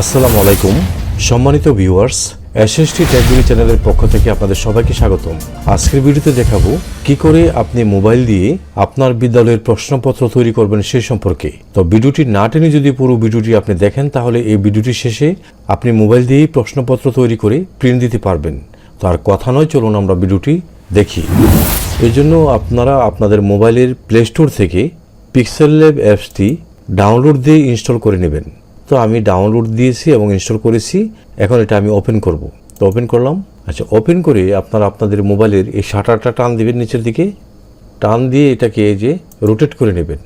আসসালামু আলাইকুম। সম্মানিত ভিউয়ার্স, এসএসটি টেকগুলি চ্যানেলের পক্ষ থেকে আপনাদের সবাইকে স্বাগতম। আজকের ভিডিওতে দেখাবো কি করে আপনি মোবাইল দিয়ে আপনার বিদ্যালয়ের প্রশ্নপত্র তৈরি করবেন সে সম্পর্কে। তো ভিডিওটি না টেনে যদি পুরো ভিডিওটি আপনি দেখেন, তাহলে এই ভিডিওটি শেষে আপনি মোবাইল দিয়েই প্রশ্নপত্র তৈরি করে প্রিন্ট দিতে পারবেন। তো আর কথা নয়, চলুন আমরা ভিডিওটি দেখি। এই জন্য আপনারা আপনাদের মোবাইলের প্লে স্টোর থেকে পিক্সেল ল্যাব অ্যাপসটি ডাউনলোড দিয়ে ইনস্টল করে নেবেন। তো আমি ডাউনলোড দিয়েছি এবং ইনস্টল করেছি। এখন এটা আমি ওপেন করব। তো ওপেন করলাম। আচ্ছা ওপেন করে আপনারা আপনাদের মোবাইলের এই শাটারটা টান দিবেন নিচের দিকে। টান দিয়ে এটাকে এই যে রোটেট করে নেবেন।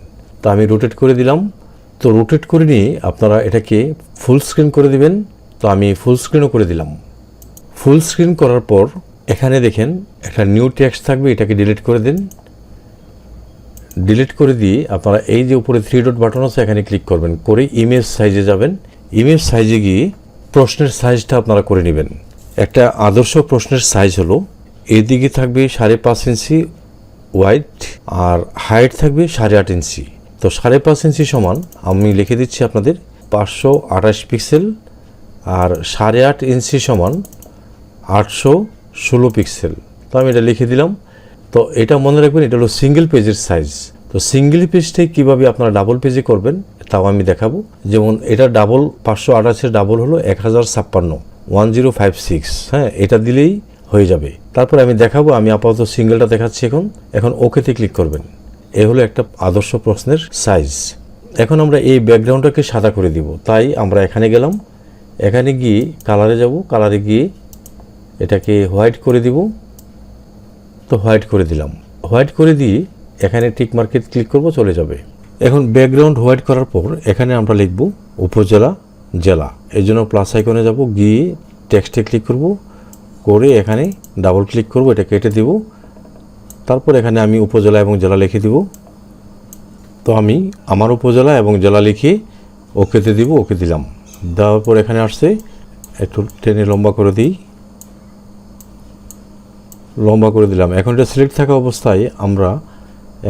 তো আমি রোটেট করে দিলাম। তো রোটেট করে নিয়ে আপনারা এটাকে ফুল স্ক্রিন করে দিবেন। তো আমি ফুল স্ক্রিনও করে দিলাম। ফুল স্ক্রিন করার পর এখানে দেখেন একটা নিউ ট্যাক্স থাকবে। এটাকে ডিলিট করে দিন। ডিলিট করে দিয়ে আপনারা এই যে উপরে থ্রি ডট বাটন আছে, এখানে ক্লিক করবেন। করে ইমেজ সাইজে যাবেন। ইমেজ সাইজে গিয়ে প্রশ্নের সাইজটা আপনারা করে নেবেন। একটা আদর্শ প্রশ্নের সাইজ হলো, এদিকে থাকবে সাড়ে পাঁচ ইঞ্চি ওয়াইড আর হাইট থাকবে সাড়ে আট ইঞ্চি। তো সাড়ে পাঁচ ইঞ্চি সমান, আমি লিখে দিচ্ছি আপনাদের, পাঁচশো আঠাশ পিক্সেল আর সাড়ে আট ইঞ্চি সমান আটশো ষোলো পিক্সেল তো আমি এটা লিখে দিলাম। তো এটা মনে রাখবেন, এটা হলো সিঙ্গেল পেজের সাইজ তো সিঙ্গেল পেজটাই কীভাবে আপনারা ডাবল পেজে করবেন, তাও আমি দেখাবো। যেমন এটা ডাবল পাঁচশো আঠাশের ডাবল হলো এক হাজার ছাপ্পান্ন ওয়ান জিরো ফাইভ সিক্স হ্যাঁ এটা দিলেই হয়ে যাবে। তারপর আমি দেখাবো, আমি আপাতত সিঙ্গেলটা দেখাচ্ছি এখন। এখন ওকেতে ক্লিক করবেন। এ হলো একটা আদর্শ প্রশ্নের সাইজ এখন আমরা এই ব্যাকগ্রাউন্ডটাকে সাদা করে দিব। তাই আমরা এখানে গেলাম। এখানে গিয়ে কালারে যাব। কালারে গিয়ে এটাকে হোয়াইট করে দিব। তো হোয়াইট করে দিলাম। হোয়াইট করে দিয়ে এখানে টিক মার্কেট ক্লিক করব, চলে যাবে। এখন ব্যাকগ্রাউন্ড হোয়াইট করার পর এখানে আমরা লিখব উপজেলা, জেলা। এই জন্য প্লাস আইকনে যাব, গিয়ে টেক্সটে ক্লিক করব, করে এখানে ডাবল ক্লিক করব, এটা কেটে দিব। তারপর এখানে আমি উপজেলা এবং জেলা লিখে দিব। তো আমি আমার উপজেলা এবং জেলা লিখে ওকেতে দিব ওকে দিলাম। দেওয়ার পর এখানে আসছে, একটু টেনে লম্বা করে দিই। লম্বা করে দিলাম। এখন এটা সিলেক্ট থাকা অবস্থায় আমরা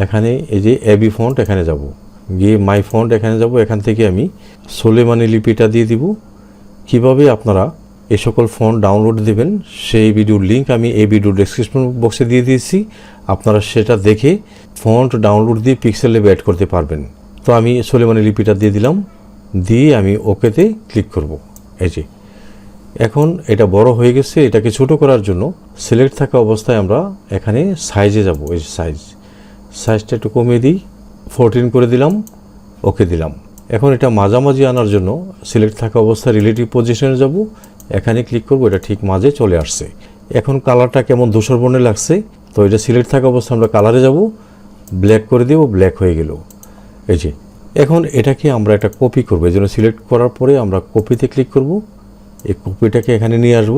এখানে এই যে এবি ফন্ট এখানে যাব। গিয়ে মাই ফন্ট এখানে যাব। এখান থেকে আমি সোলেমানি লিপিটা দিয়ে দিব। কীভাবে আপনারা এ সকল ফন্ট ডাউনলোড দেবেন, সেই ভিডিওর লিঙ্ক আমি এই ভিডিও ডেসক্রিপশন বক্সে দিয়ে দিয়েছি। আপনারা সেটা দেখে ফন্ট ডাউনলোড দিয়ে পিক্সেল পিক্সেলে অ্যাড করতে পারবেন। তো আমি সোলেমানি লিপিটা দিয়ে দিলাম। দিয়ে আমি ওকেতে ক্লিক করব। এই যে। এখন এটা বড় হয়ে গেছে, এটাকে ছোট করার জন্য সিলেক্ট থাকা অবস্থায় আমরা এখানে সাইজে যাব। এই সাইজ সাইজটা একটু কমিয়ে দিই। ফোরটিন করে দিলাম ওকে দিলাম। এখন এটা মাঝামাঝি আনার জন্য সিলেক্ট থাকা অবস্থায় রিলেটিভ পজিশনে যাব। এখানে ক্লিক করব, এটা ঠিক মাঝে চলে আসছে। এখন কালারটা কেমন ধূসর বর্ণে লাগছে, তো এটা সিলেক্ট থাকা অবস্থায় আমরা কালারে যাব। ব্ল্যাক করে দিব ব্ল্যাক হয়ে গেল। এই যে, এখন এটাকে আমরা একটা কপি করব। এই জন্য সিলেক্ট করার পরে আমরা কপিতে ক্লিক করব। এই কপিটাকে এখানে নিয়ে আসব,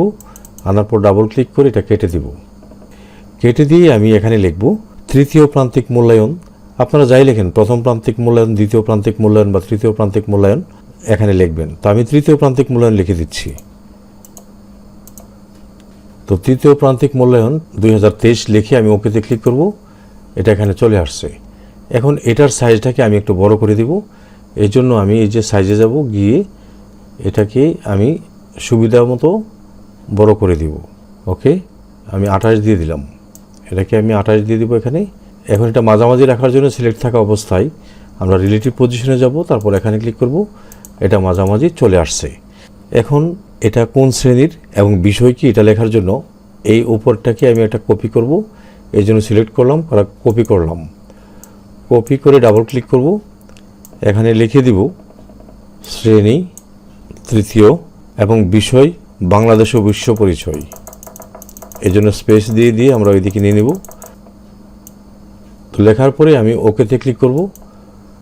আনার পর ডাবল ক্লিক করে এটা কেটে দিব। কেটে দিয়ে আমি এখানে লিখব, তৃতীয় প্রান্তিক মূল্যায়ন। আপনারা যাই লেখেন, প্রথম প্রান্তিক মূল্যায়ন, দ্বিতীয় প্রান্তিক মূল্যায়ন বা তৃতীয় প্রান্তিক মূল্যায়ন এখানে লিখবেন। তো আমি তৃতীয় প্রান্তিক মূল্যায়ন লিখে দিচ্ছি। তো তৃতীয় প্রান্তিক মূল্যায়ন দুই হাজার তেইশ লিখে আমি ওকেতে ক্লিক করব, এটা এখানে চলে আসছে। এখন এটার সাইজটাকে আমি একটু বড় করে দিব। এই জন্য আমি এই যে সাইজে যাব, গিয়ে এটাকে আমি সুবিধা মতো বড় করে দিব। ওকে? আমি আঠাশ দিয়ে দিলাম। এটাকে আমি আঠাশ দিয়ে দিব এখানে। এখন এটা মাঝামাঝি রাখার জন্য সিলেক্ট থাকা অবস্থায় আমরা রিলেটিভ পজিশনে যাব, তারপর এখানে ক্লিক করব। এটা মাঝামাঝি চলে আসছে। এখন এটা কোন শ্রেণির এবং বিষয় কি এটা লেখার জন্য এই উপরটাকে আমি একটা কপি করব। এই জন্য সিলেক্ট করলাম, করা কপি করলাম। কপি করে ডাবল ক্লিক করব। এখানে লিখে দিব শ্রেণি তৃতীয়। এবং বিষয় বাংলাদেশ ও বিশ্ব পরিচয়। এই জন্য স্পেস দিয়ে দিয়ে আমরা ওইদিকে নিয়ে নেব। তো লেখার পরে আমি ওকেতে ক্লিক করব।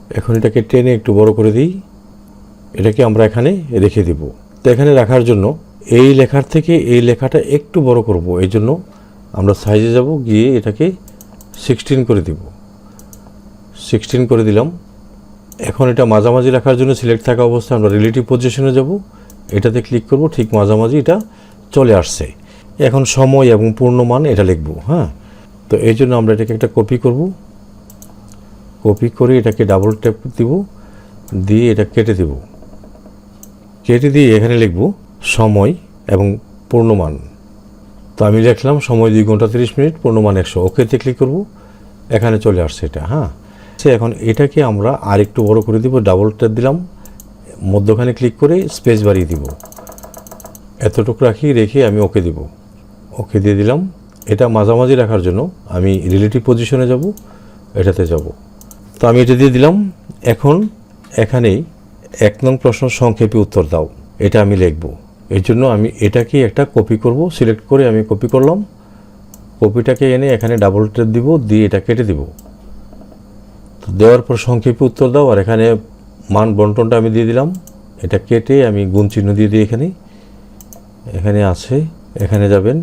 এখন এটাকে টেনে একটু বড় করে দিই। এটাকে আমরা এখানে রেখে দিব। তো এখানে রাখার জন্য এই লেখার থেকে এই লেখাটা একটু বড় করব। এই জন্য আমরা সাইজে যাব, গিয়ে এটাকে সিক্সটিন করে দিব। সিক্সটিন করে দিলাম। এখন এটা মাঝামাঝি রাখার জন্য সিলেক্ট থাকা অবস্থায় আমরা রিলেটিভ পজিশনে যাব। এটাতে ক্লিক করব, ঠিক মাঝামাঝি এটা চলে আসছে। এখন সময় এবং পূর্ণমান এটা লিখব হ্যাঁ? তো এই জন্য আমরা এটাকে একটা কপি করব। কপি করে এটাকে ডাবল ট্যাপ দিব, দিয়ে এটা কেটে দেব। কেটে দিয়ে এখানে লিখব, সময় এবং পূর্ণমান। তো আমি লিখলাম, সময় দুই ঘণ্টা তিরিশ মিনিট, পূর্ণমান একশো। ওকেতে ক্লিক করব, এখানে চলে আসছে এটা হ্যাঁ? সে এখন এটাকে আমরা আরেকটু বড় করে দিব ডাবল ট্যাপ দিলাম। মধ্যখানে ক্লিক করে স্পেস বাড়িয়ে দিব। এতটুকু রাখি, রেখে আমি ওকে দিব। ওকে দিয়ে দিলাম। এটা মাঝামাঝি রাখার জন্য আমি রিলেটিভ পজিশনে যাব, এটাতে যাব। তো আমি এটা দিয়ে দিলাম। এখন এখানেই এক নং প্রশ্ন সংক্ষেপে উত্তর দাও। এটা আমি লিখব। এর জন্য আমি এটাকে একটা কপি করব। সিলেক্ট করে আমি কপি করলাম। কপিটাকে এনে এখানে ডাবল ট্যাপ দিব, দিয়ে এটা কেটে দিব। তো দেওয়ার পর সংক্ষেপে উত্তর দাও। আর এখানে মান বন্টনটা আমি দিয়ে দিলাম। এটা কেটে আমি গুণ চিহ্ন দিয়ে দিই এখানে। এখানে আছে, এখানে যাবেন,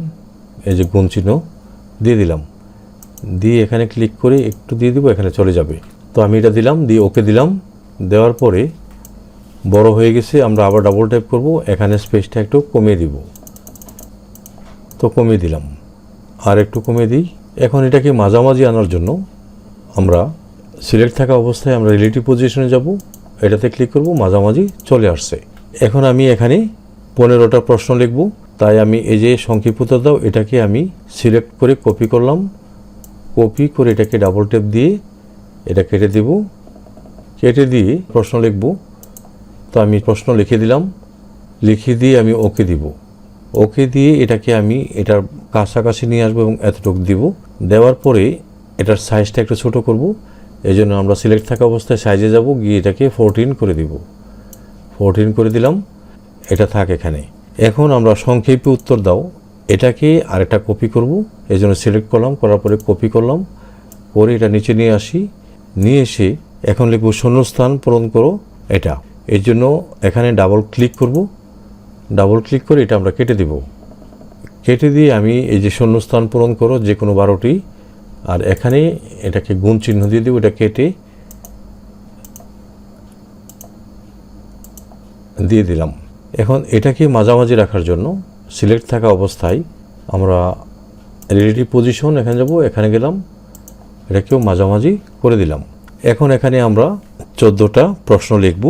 এই যে গুণ চিহ্ন দিয়ে দিলাম। দিয়ে এখানে ক্লিক করে একটু দিয়ে দিব, এখানে চলে যাবে। তো আমি এটা দিলাম, দিয়ে ওকে দিলাম। দেওয়ার পরে বড় হয়ে গেছে, আমরা আবার ডাবল টাইপ করব। এখানে স্পেসটা একটু কমিয়ে দিব। তো কমিয়ে দিলাম। আর একটু কমিয়ে দিই। এখন এটাকে মাঝামাঝি আনার জন্য আমরা সিলেক্ট থাকা অবস্থায় আমরা রিলেটিভ পজিশনে যাব। এটাতে ক্লিক করব, মাঝামাঝি চলে আসছে। এখন আমি এখানে পনেরোটা প্রশ্ন লিখব। তাই আমি এই যে সংক্ষিপ্ত দাও, এটাকে আমি সিলেক্ট করে কপি করলাম। কপি করে এটাকে ডাবল টেপ দিয়ে এটা কেটে দেব। কেটে দিয়ে প্রশ্ন লিখব। তো আমি প্রশ্ন লিখে দিলাম। লিখে দিয়ে আমি ওকে দিব। ওকে দিয়ে এটাকে আমি এটার কাছাকাছি নিয়ে আসব এবং এতটুকু দিব। দেওয়ার পরে এটার সাইজটা একটু ছোট করব। এই জন্য আমরা সিলেক্ট থাকা অবস্থায় সাইজে যাব, গিয়ে এটাকে ফোরটিন করে দিব। ফোরটিন করে দিলাম, এটা থাক এখানে। এখন আমরা সংক্ষেপে উত্তর দাও। এটাকে আরেকটা কপি করব এই জন্য সিলেক্ট করলাম, করার পরে কপি করলাম করে এটা নিচে নিয়ে আসি। নিয়ে এসে এখন লিখব শূন্যস্থান পূরণ করো এটা। এর জন্য এখানে ডাবল ক্লিক করব। ডাবল ক্লিক করে এটা আমরা কেটে দেব। কেটে দিয়ে আমি এই যে শূন্যস্থান পূরণ করো, যে কোনো বারোটি আর এখানে এটাকে গুণ চিহ্ন দিয়ে দিব, এটা কেটে দিয়ে দিলাম। এখন এটাকে মাঝামাঝি রাখার জন্য সিলেক্ট থাকা অবস্থায় আমরা রিলেটিভ পজিশন এখানে যাব, এখানে গেলাম, এটাকেও মাঝামাঝি করে দিলাম। এখন এখানে আমরা চোদ্দোটা প্রশ্ন লিখব।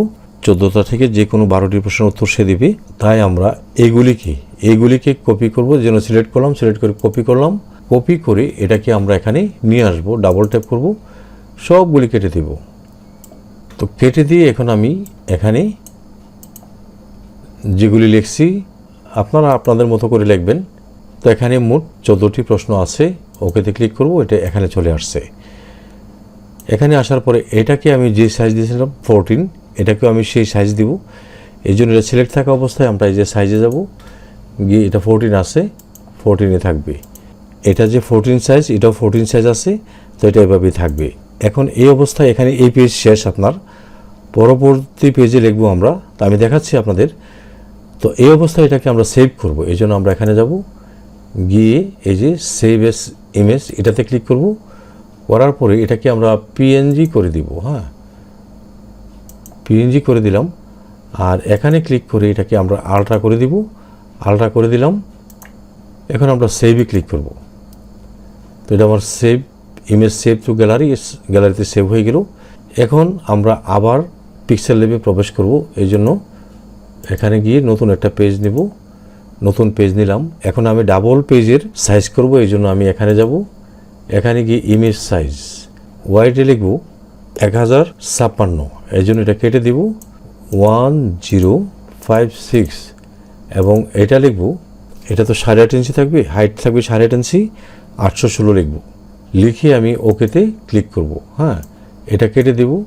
চোদ্দোটা থেকে যে কোনো বারোটি প্রশ্নের উত্তর সে দিবে। তাই আমরা এগুলিকে এইগুলিকে কপি করব, যেন সিলেক্ট করলাম সিলেক্ট করে কপি করলাম। কপি করে এটাকে আমরা এখানে নিয়ে আসব ডাবল ট্যাপ করব, সবগুলি কেটে দেব। তো কেটে দিয়ে এখন আমি এখানে যেগুলি লিখছি, আপনারা আপনাদের মতো করে লিখবেন। তো এখানে মোট চোদ্দোটি প্রশ্ন আছে, ওকেতে ক্লিক করব, এটা এখানে চলে আসছে। এখানে আসার পরে এটাকে আমি যে সাইজ দিয়েছিলাম ফোরটিন এটাকেও আমি সেই সাইজ দিব। এই জন্য এটা সিলেক্ট থাকা অবস্থায় আমরা এই যে সাইজে যাব, গিয়ে এটা ফোরটিন আছে ফোরটিনে থাকবে। এটা যে ফোরটিন সাইজ এটাও ফোরটিন সাইজ আছে, তো এটা এভাবেই থাকবে। এখন এই অবস্থায় এখানে এই পেজ শেষ আপনার। পরবর্তী পেজে লিখব আমরা, তা আমি দেখাচ্ছি আপনাদের। তো এই অবস্থায় এটাকে আমরা সেভ করব, এই জন্য আমরা এখানে যাব। গিয়ে এই যে সেভ এস ইমেজ এটাতে ক্লিক করব। করার পরে এটাকে আমরা পিএনজি করে দিব হ্যাঁ। পিএনজি করে দিলাম। আর এখানে ক্লিক করে এটাকে আমরা আলট্রা করে দিব। আলট্রা করে দিলাম। এখন আমরা সেভে ক্লিক করব। তো এটা আমার save image save to gallery গ্যালারিতে সেভ হয়ে গেল। এখন আমরা আবার পিক্সেল লেভে প্রবেশ করব। এই জন্য এখানে গিয়ে নতুন একটা পেজ নিব। নতুন পেজ নিলাম। এখন আমি ডাবল পেজের সাইজ করব। এই জন্য আমি এখানে যাব। এখানে গিয়ে ইমেজ সাইজ ওয়াইডে লিখব এক হাজার ছাপ্পান্ন। এই জন্য এটা কেটে দিব। ওয়ান জিরো ফাইভ সিক্স এবং এটা লিখব, এটা তো সাড়ে আট ইঞ্চি থাকবে হাইট থাকবে সাড়ে আট ইঞ্চি আটশো ষোলো লিখব। লিখে আমি ওকেতে ক্লিক করব হ্যাঁ? এটা কেটে দেব।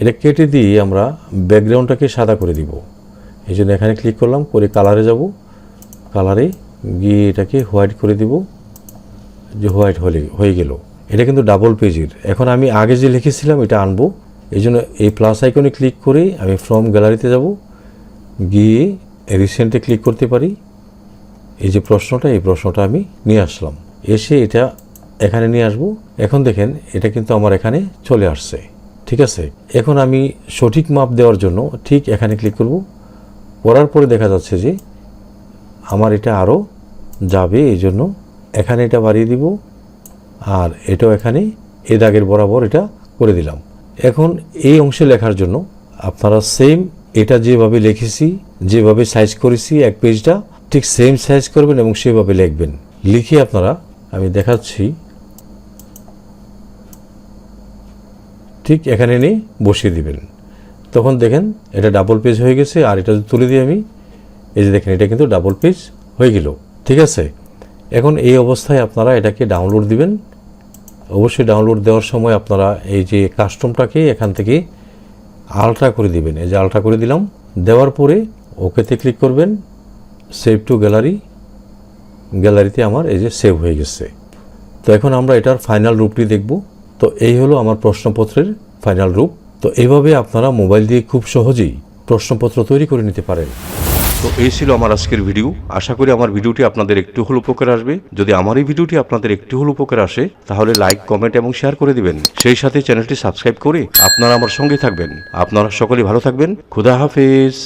এটা কেটে দিয়ে আমরা ব্যাকগ্রাউন্ডটাকে সাদা করে দিব। এই জন্য এখানে ক্লিক করলাম, করে কালারে যাব। কালারে গিয়ে এটাকে হোয়াইট করে দিব, যে হোয়াইট হলে, হয়ে গেল। এটা কিন্তু ডাবল পেজের। এখন আমি আগে যে লিখেছিলাম, এটা আনব। এই জন্য এই প্লাস আইকনে ক্লিক করে আমি ফ্রম গ্যালারিতে যাব। গিয়ে রিসেন্টে ক্লিক করতে পারি। এই যে প্রশ্নটা, এই প্রশ্নটা আমি নিয়ে আসলাম। এসে এটা এখানে নিয়ে আসব। এখন দেখেন, এটা কিন্তু আমার এখানে চলে আসছে। ঠিক আছে? এখন আমি সঠিক মাপ দেওয়ার জন্য ঠিক এখানে ক্লিক করব। করার পরে দেখা যাচ্ছে যে আমার এটা আরও যাবে, এই জন্য এখানে এটা বাড়িয়ে দিব আর এটাও এখানে এ দাগের বরাবর এটা করে দিলাম। এখন এই অংশে লেখার জন্য আপনারা সেম এটা যেভাবে লিখেছি, যেভাবে সাইজ করেছি এক পেজটা ঠিক সেম সাইজ করবেন এবং সেভাবে লিখবেন। লিখে আপনারা, আমি দেখাচ্ছি। ঠিক এখানে নিয়ে বসিয়ে দিবেন। তখন দেখেন, এটা ডাবল পেজ হয়ে গেছে, আর এটা তুলে দিই আমি, এই যে দেখেন, এটা কিন্তু ডাবল পেজ হয়ে গেল। ঠিক আছে? এখন এই অবস্থায় আপনারা এটাকে ডাউনলোড দিবেন। অবশ্যই ডাউনলোড দেওয়ার সময় আপনারা এই যে কাস্টমটাকে এখান থেকে আলট্রা করে দিবেন। এই যে আলট্রা করে দিলাম, দেওয়ার পরে ওকেতে ক্লিক করবেন। সেভ টু গ্যালারি গ্যালারিতে আমার এই যে সেভ হয়ে গেছে। তো এখন আমরা এটার ফাইনাল রূপটি দেখব। তো এই হলো আমার প্রশ্নপত্রের ফাইনাল রূপ। তো এইভাবে আপনারা মোবাইল দিয়ে খুব সহজেই প্রশ্নপত্র তৈরি করে নিতে পারেন। তো এই ছিল আমার আজকের ভিডিও আশা করি আমার ভিডিওটি আপনাদের একটু হল উপকার আসবে। যদি আমার এই ভিডিওটি আপনাদের একটু হল উপকার আসে, তাহলে লাইক কমেন্ট এবং শেয়ার করে দিবেন। সেই সাথে চ্যানেলটি সাবস্ক্রাইব করে আপনারা আমার সঙ্গে থাকবেন। আপনারা সকলে ভালো থাকবেন। খুদা হাফেজ।